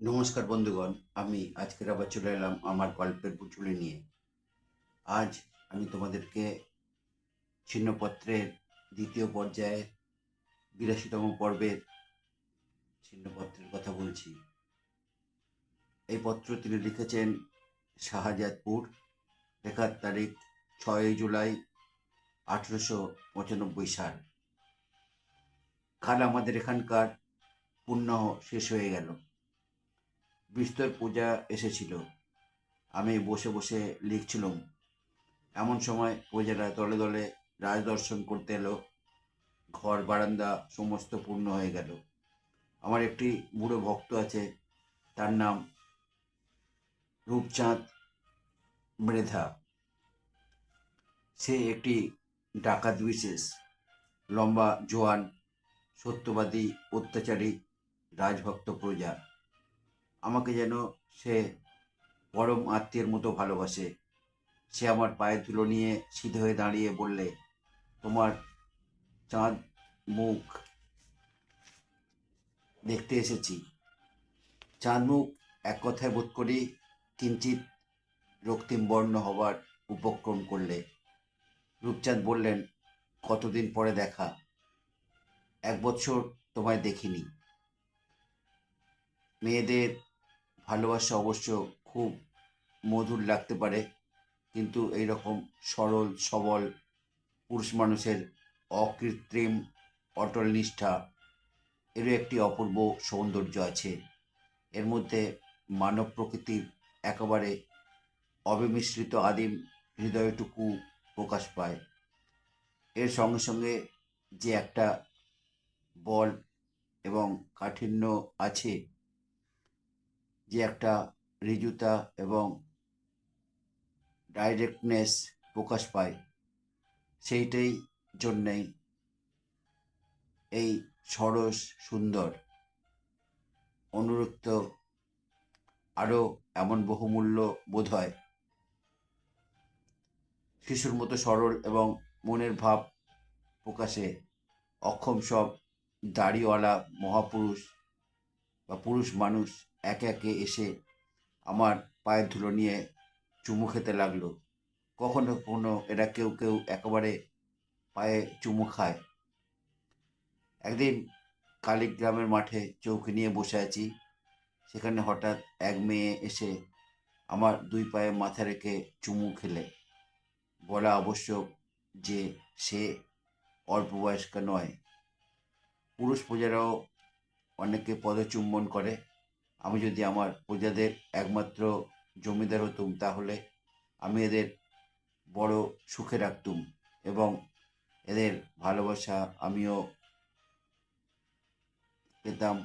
নমস্কার বন্ধুগণ, আমি আজকের আবার চলে এলাম আমার গল্পের পুচুলি নিয়ে। আজ আমি তোমাদেরকে ছিন্নপত্রের দ্বিতীয় পর্যায়ে বিরাশিতম পর্বের ছিন্নপত্রের কথা বলছি। এই পত্র তিনি লিখেছেন শাহজাদপুর, লেখার তারিখ ছয়ই জুলাই আঠেরোশো পঁচানব্বই সাল। কাল আমাদের এখানকার পুণ্য শেষ হয়ে গেল। বিস্তর পূজা এসেছিল। আমি বসে বসে লিখছিলাম, এমন সময় প্রজারা দলে দলে রাজদর্শন করতে এলো। ঘর, বারান্দা সমস্ত পূর্ণ হয়ে গেল। আমার একটি বুড়ো ভক্ত আছে, তার নাম রূপচাঁদ মৃধা। সে একটি ডাকাত বিশেষ, লম্বা, জোয়ান, সত্যবাদী, অত্যাচারী, রাজভক্ত প্রজা। আমাকে যেন সে পরম আত্মীয়ের মতো ভালোবাসে। সে আমার পায়ের ধুলো নিয়ে সিধে হয়ে দাঁড়িয়ে বললে, তোমার চাঁদ মুখ দেখতে এসেছি। চাঁদ মুখ এক কথায় বোধ করি কিঞ্চিত রক্তিম বর্ণ হবার উপক্রম করলে। রূপচাঁদ বললেন, কতদিন পরে দেখা? এক বছর তোমায় দেখিনি। মেয়েদের ভালোবাসা অবশ্য খুব মধুর লাগতে পারে, কিন্তু এই রকম সরল, সবল পুরুষ মানুষের অকৃত্রিম অটল নিষ্ঠা, এরও একটি অপূর্ব সৌন্দর্য আছে। এর মধ্যে মানব প্রকৃতির একেবারে অবিমিশ্রিত আদিম হৃদয়টুকু প্রকাশ পায়। এর সঙ্গে সঙ্গে যে একটা বল এবং কাঠিন্য আছে যে একটা ঋজুতা এবং ডাইরেক্টনেস প্রকাশ পায়, সেইটাই জন্যেই এই সরস সুন্দর অনুরক্ত আরও এমন বহুমূল্য বোধ হয়। শিশুর মতো সরল এবং মনের ভাব প্রকাশে অক্ষম সব দাড়িওয়ালা মহাপুরুষ বা পুরুষ মানুষ একে একে এসে আমার পায়ের ধুলো নিয়ে চুমু খেতে লাগল। কখনো কখনো এরা কেউ কেউ একেবারে পায়ে চুমু খায়। একদিন কালীগ্রামের মাঠে চৌকি নিয়ে বসে আছি। সেখানে হঠাৎ এক মেয়ে এসে আমার দুই পায়ে মাথা রেখে চুমু খেলে। বলা আবশ্যক যে সে অল্প বয়স্ক নয়। পুরুষ প্রজারাও অনেকে পদচুম্বন করে। আমি যদি আমার প্রজাদের একমাত্র জমিদার হতুম, তাহলে আমি এদের বড় সুখে রাখতুম এবং এদের ভালোবাসা আমিও পেতাম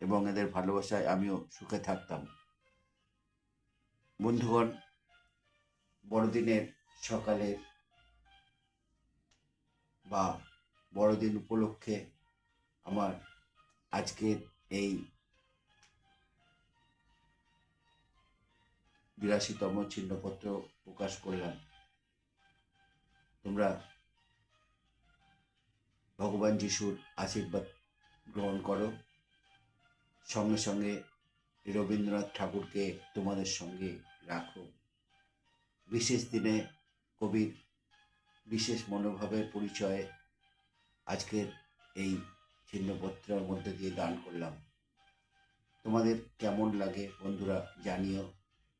এবং এদের ভালোবাসায় আমিও সুখে থাকতাম। বন্ধুগণ, বড়দিনের সকালে বা বড়দিন উপলক্ষে আমার আজকের এই বিরাশিতম চিহ্নপত্র প্রকাশ করলাম। তোমরা ভগবান যিশুর আশীর্বাদ গ্রহণ করো। সঙ্গে সঙ্গে রবীন্দ্রনাথ ঠাকুরকে তোমাদের সঙ্গে রাখো। বিশেষ দিনে কবির বিশেষ মনোভাবের পরিচয়ে আজকের এই চিহ্নপত্রের মধ্যে দিয়ে দান করলাম। তোমাদের কেমন লাগে বন্ধুরা জানিও।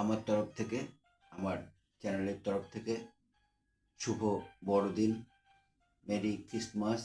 আমার তরফ থেকে আমার চ্যানেলের তরফ থেকে শুভ বড়দিন मेरी क्रिसमस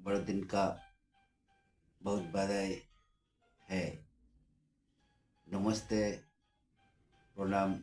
बड़ोदिन का बहुत बधाई है नमस्ते प्रणाम